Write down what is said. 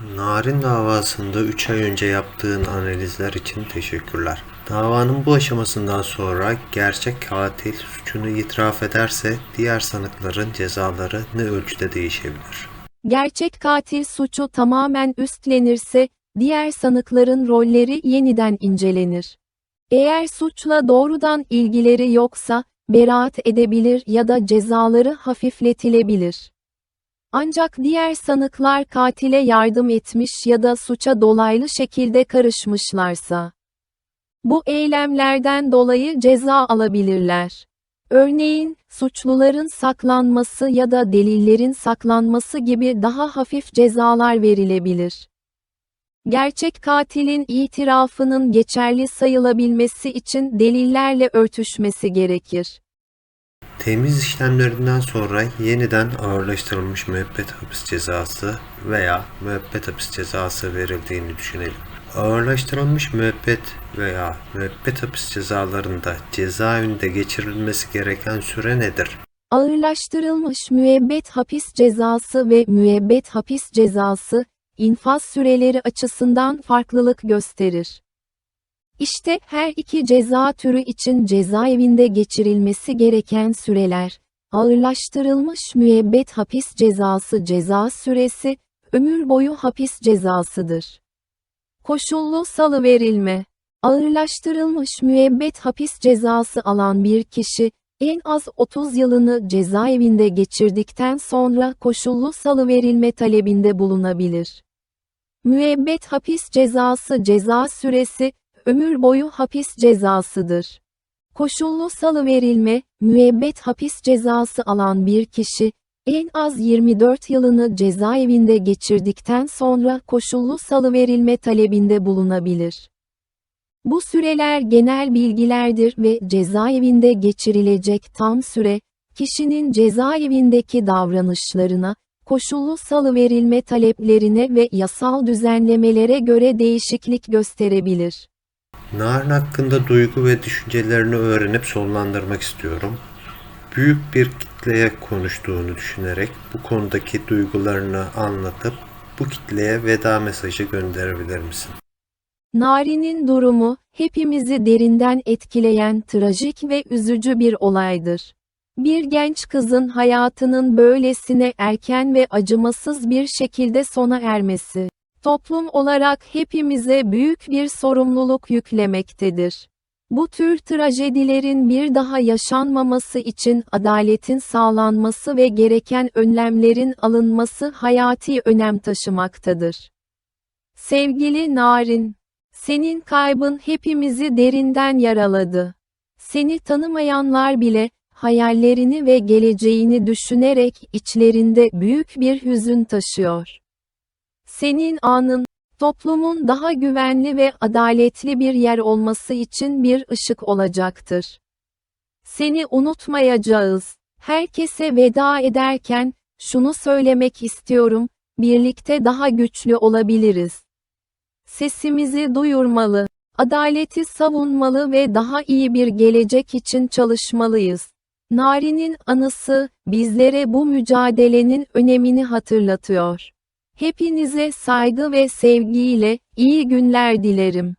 Narin davasında 3 ay önce yaptığın analizler için teşekkürler. Davanın bu aşamasından sonra gerçek katil suçunu itiraf ederse diğer sanıkların cezaları ne ölçüde değişebilir? Gerçek katil suçu tamamen üstlenirse, diğer sanıkların rolleri yeniden incelenir. Eğer suçla doğrudan ilgileri yoksa, beraat edebilir ya da cezaları hafifletilebilir. Ancak diğer sanıklar katile yardım etmiş ya da suça dolaylı şekilde karışmışlarsa, bu eylemlerden dolayı ceza alabilirler. Örneğin, suçluların saklanması ya da delillerin saklanması gibi daha hafif cezalar verilebilir. Gerçek katilin itirafının geçerli sayılabilmesi için delillerle örtüşmesi gerekir. Temiz işlemlerinden sonra yeniden ağırlaştırılmış müebbet hapis cezası veya müebbet hapis cezası verildiğini düşünelim. Ağırlaştırılmış müebbet veya müebbet hapis cezalarında cezaevinde geçirilmesi gereken süre nedir? Ağırlaştırılmış müebbet hapis cezası ve müebbet hapis cezası, infaz süreleri açısından farklılık gösterir. İşte her iki ceza türü için cezaevinde geçirilmesi gereken süreler, ağırlaştırılmış müebbet hapis cezası ceza süresi, ömür boyu hapis cezasıdır. Koşullu salıverilme Ağırlaştırılmış müebbet hapis cezası alan bir kişi, en az 30 yılını cezaevinde geçirdikten sonra koşullu salıverilme talebinde bulunabilir. Müebbet hapis cezası ceza süresi, ömür boyu hapis cezasıdır. Koşullu salıverilme, müebbet hapis cezası alan bir kişi, en az 24 yılını cezaevinde geçirdikten sonra koşullu salıverilme talebinde bulunabilir. Bu süreler genel bilgilerdir ve cezaevinde geçirilecek tam süre, kişinin cezaevindeki davranışlarına, koşullu salıverilme taleplerine ve yasal düzenlemelere göre değişiklik gösterebilir. Narin hakkında duygu ve düşüncelerini öğrenip sonlandırmak istiyorum. Büyük bir kitleye konuştuğunu düşünerek bu konudaki duygularını anlatıp bu kitleye veda mesajı gönderebilir misin? Nari'nin durumu, hepimizi derinden etkileyen trajik ve üzücü bir olaydır. Bir genç kızın hayatının böylesine erken ve acımasız bir şekilde sona ermesi, toplum olarak hepimize büyük bir sorumluluk yüklemektedir. Bu tür trajedilerin bir daha yaşanmaması için adaletin sağlanması ve gereken önlemlerin alınması hayati önem taşımaktadır. Sevgili Narin, senin kaybın hepimizi derinden yaraladı. Seni tanımayanlar bile, hayallerini ve geleceğini düşünerek içlerinde büyük bir hüzün taşıyor. Senin anın, toplumun daha güvenli ve adaletli bir yer olması için bir ışık olacaktır. Seni unutmayacağız. Herkese veda ederken, şunu söylemek istiyorum, birlikte daha güçlü olabiliriz. Sesimizi duyurmalı, adaleti savunmalı ve daha iyi bir gelecek için çalışmalıyız. Nari'nin anısı, bizlere bu mücadelenin önemini hatırlatıyor. Hepinize saygı ve sevgiyle, iyi günler dilerim.